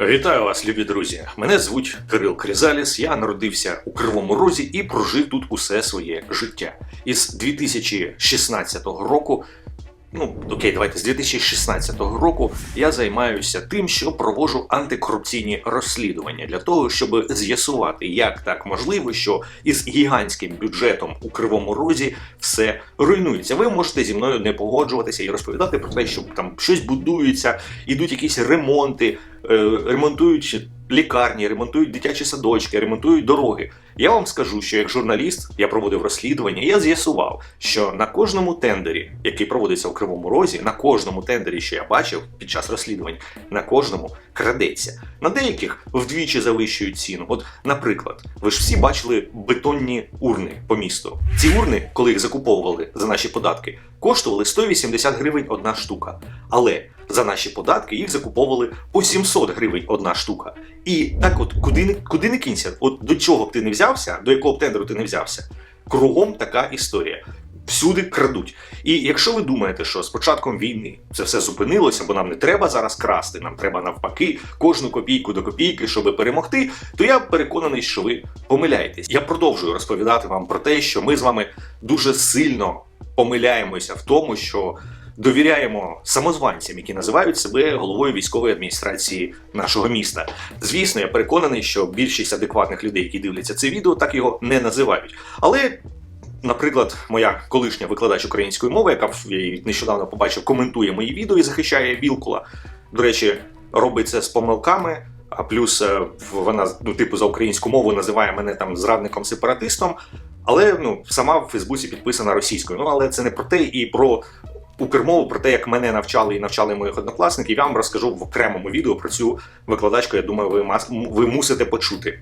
Вітаю вас, любі друзі! Мене звуть Кирил Крізаліс. Я народився у Кривому Розі і прожив тут усе своє життя. Із 2016 року, ну окей, давайте з 2016 року я займаюся тим, що проводжу антикорупційні розслідування для того, щоб з'ясувати, як так можливо, що із гігантським бюджетом у Кривому Розі все руйнується. Ви можете зі мною не погоджуватися і розповідати про те, що там щось будується, ідуть якісь ремонти, е, ремонтують лікарні, ремонтують дитячі садочки, ремонтують дороги. Я вам скажу, що як журналіст я проводив розслідування, я з'ясував, що на кожному тендері, який проводиться у Кривому Розі, на кожному тендері, що я бачив під час розслідувань, на кожному крадеться. На деяких вдвічі завищують ціну. От, наприклад, ви ж всі бачили бетонні урни по місту. Ці урни, коли їх закуповували за наші податки, коштували 180 гривень одна штука. Але за наші податки їх закуповували по 700 гривень одна штука. І так, от куди не куди не кінься, от до чого б ти не взявся, до якого б тендеру ти не взявся, кругом така історія. Всюди крадуть. І якщо ви думаєте, що з початком війни це все зупинилося, бо нам не треба зараз красти, нам треба навпаки кожну копійку до копійки, щоб перемогти, то я переконаний, що ви помиляєтесь. Я продовжую розповідати вам про те, що ми з вами дуже сильно помиляємося в тому, що довіряємо самозванцям, які називають себе головою військової адміністрації нашого міста. Звісно, я переконаний, що більшість адекватних людей, які дивляться це відео, так його не називають. Але. Наприклад, моя колишня викладач української мови, яка я нещодавно побачив, коментує мої відео і захищає Вілкула. До речі, робить це з помилками. А плюс е, вона ну, типу за українську мову називає мене там зрадником-сепаратистом. Але ну сама в Фейсбуці підписана російською. Ну але це не про те і про Укрмову, про те, як мене навчали і навчали моїх однокласників. Я вам розкажу в окремому відео про цю викладачку. Я думаю, ви ви мусите почути.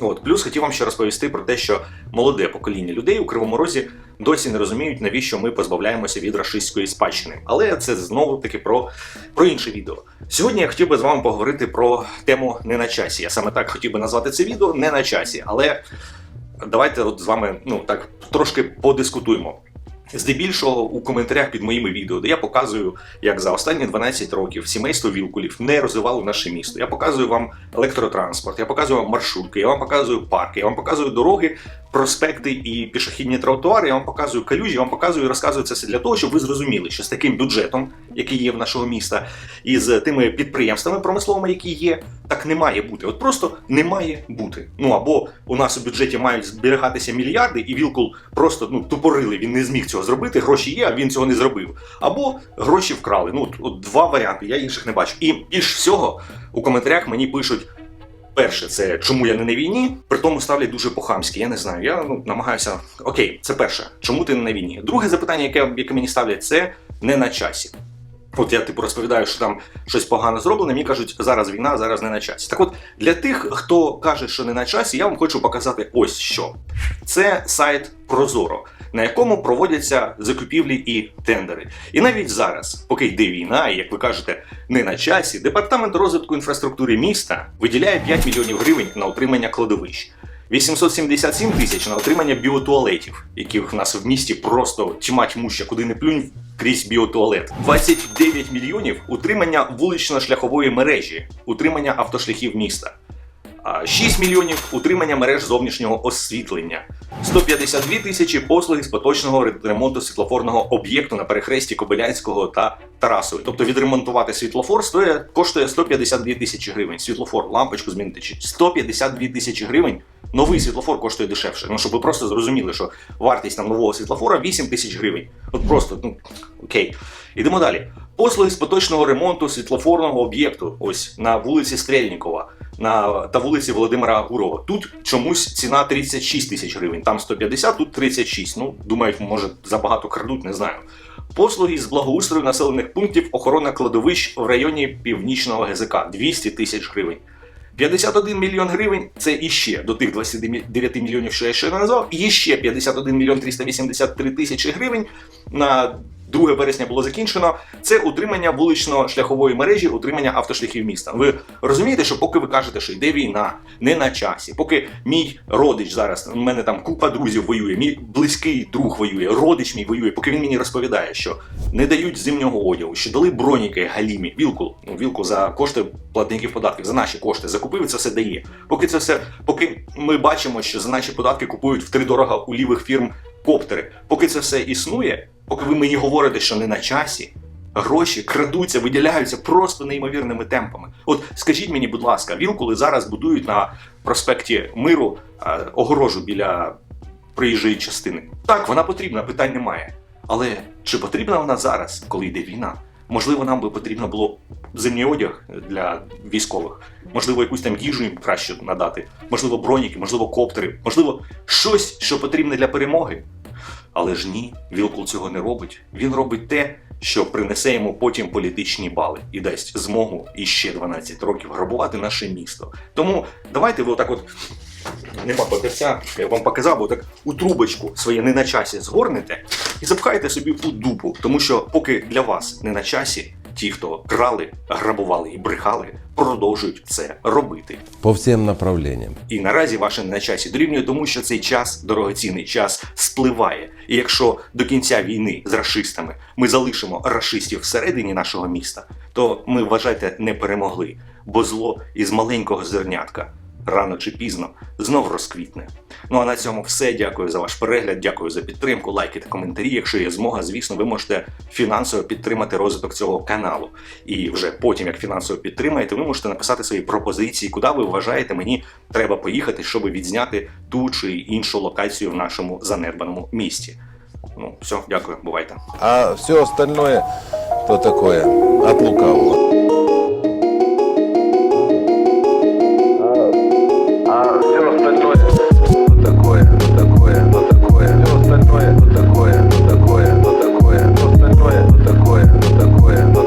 От плюс хотів вам ще розповісти про те, що молоде покоління людей у Кривому Розі досі не розуміють, навіщо ми позбавляємося від рашистської спадщини. Але це знову таки про, про інше відео. Сьогодні я хотів би з вами поговорити про тему не на часі. Я саме так хотів би назвати це відео не на часі, але давайте от з вами ну так трошки подискутуємо. Здебільшого у коментарях під моїми відео, де я показую, як за останні 12 років сімейство вілкулів не розвивало наше місто. Я показую вам електротранспорт, я показую вам маршрутки, я вам показую парки, я вам показую дороги, проспекти і пішохідні тротуари. Я вам показую калюжі, я вам показую і розказую це все для того, щоб ви зрозуміли, що з таким бюджетом, який є в нашого міста, і з тими підприємствами промисловими, які є, так не має бути. От просто не має бути. Ну або у нас у бюджеті мають зберігатися мільярди, і вілкул просто ну тупорили. Він не зміг цього зробити. Гроші є, а він цього не зробив. Або гроші вкрали. Ну от, от два варіанти. Я інших не бачу. І більш всього у коментарях мені пишуть. Перше, це чому я не на війні, при тому ставлять дуже по-хамськи. Я не знаю. Я ну намагаюся. Окей, це перше. Чому ти не на війні? Друге запитання, яке яке мені ставлять, це не на часі. От я типу розповідаю, що там щось погано зроблено. Мені кажуть, зараз війна, зараз не на часі. Так от для тих, хто каже, що не на часі, я вам хочу показати ось що. Це сайт Прозоро, на якому проводяться закупівлі і тендери. І навіть зараз, поки йде війна, і як ви кажете, не на часі, департамент розвитку інфраструктури міста виділяє 5 мільйонів гривень на утримання кладовищ. 877 тисяч на отримання біотуалетів, яких в нас в місті просто тьма тьмуща, куди не плюнь крізь біотуалет. 29 мільйонів утримання вулично-шляхової мережі, утримання автошляхів міста. 6 мільйонів утримання мереж зовнішнього освітлення, 152 тисячі послуги з поточного ремонту світлофорного об'єкту на перехресті Кобилянського та Тарасової. Тобто відремонтувати світлофор стоїть, коштує 152 тисячі гривень. Світлофор, лампочку змінити 152 тисячі гривень. Новий світлофор коштує дешевше. Ну щоб ви просто зрозуміли, що вартість там нового світлофора 8 тисяч гривень. От просто ну окей. Ідемо далі. Послуги з поточного ремонту світлофорного об'єкту, ось на вулиці Стрельнікова на та вулиці Володимира Гурова. Тут чомусь ціна 36 тисяч гривень, там 150, тут 36. Ну, думаю, може забагато крадуть, не знаю. Послуги з благоустрою населених пунктів охорона кладовищ в районі північного ГЗК 200 тисяч гривень. 51 мільйон гривень це іще до тих 29 мільйонів, що я ще назвав, і ще 51 мільйон 383 тисячі гривень на 2 вересня було закінчено. Це утримання вулично-шляхової мережі, утримання автошляхів міста. Ви розумієте, що поки ви кажете, що йде війна, не на часі, поки мій родич зараз, у мене там купа друзів воює, мій близький друг воює, родич мій воює, поки він мені розповідає, що не дають зимнього одягу, що дали броніки галімі, вілку, ну вілку за кошти платників податків, за наші кошти закупив, це все дає. Поки це все, поки ми бачимо, що за наші податки купують втридорога у лівих фірм коптери, поки це все існує, поки ви мені говорите, що не на часі. Гроші крадуться, виділяються просто неймовірними темпами. От скажіть мені, будь ласка, вілкули зараз будують на проспекті Миру е, огорожу біля проїжджої частини. Так, вона потрібна, питань немає. Але чи потрібна вона зараз, коли йде війна? Можливо, нам би потрібно було зимній одяг для військових, можливо, якусь там їжу їм краще надати, можливо, броніки, можливо, коптери, можливо, щось, що потрібне для перемоги. Але ж ні, Вілкул цього не робить. Він робить те, що принесе йому потім політичні бали і дасть змогу іще 12 років грабувати наше місто. Тому давайте ви отак от. Нема папірця, я вам показав, бо так у трубочку своє не на часі згорнете і запхайте собі у дупу, тому що поки для вас не на часі, ті, хто крали, грабували і брехали, продовжують це робити. по всім направленням. І наразі ваше на часі дорівнює тому, що цей час, дорогоцінний час, спливає. І якщо до кінця війни з рашистами ми залишимо расистів всередині нашого міста, то ми вважайте не перемогли, бо зло із маленького зернятка рано чи пізно знов розквітне. Ну а на цьому все. Дякую за ваш перегляд, дякую за підтримку, лайки та коментарі. Якщо є змога, звісно, ви можете фінансово підтримати розвиток цього каналу. І вже потім, як фінансово підтримаєте, ви можете написати свої пропозиції, куди ви вважаєте, мені треба поїхати, щоб відзняти ту чи іншу локацію в нашому занедбаному місті. Ну, все, дякую, бувайте. А все остальное, то такое, от лукавого.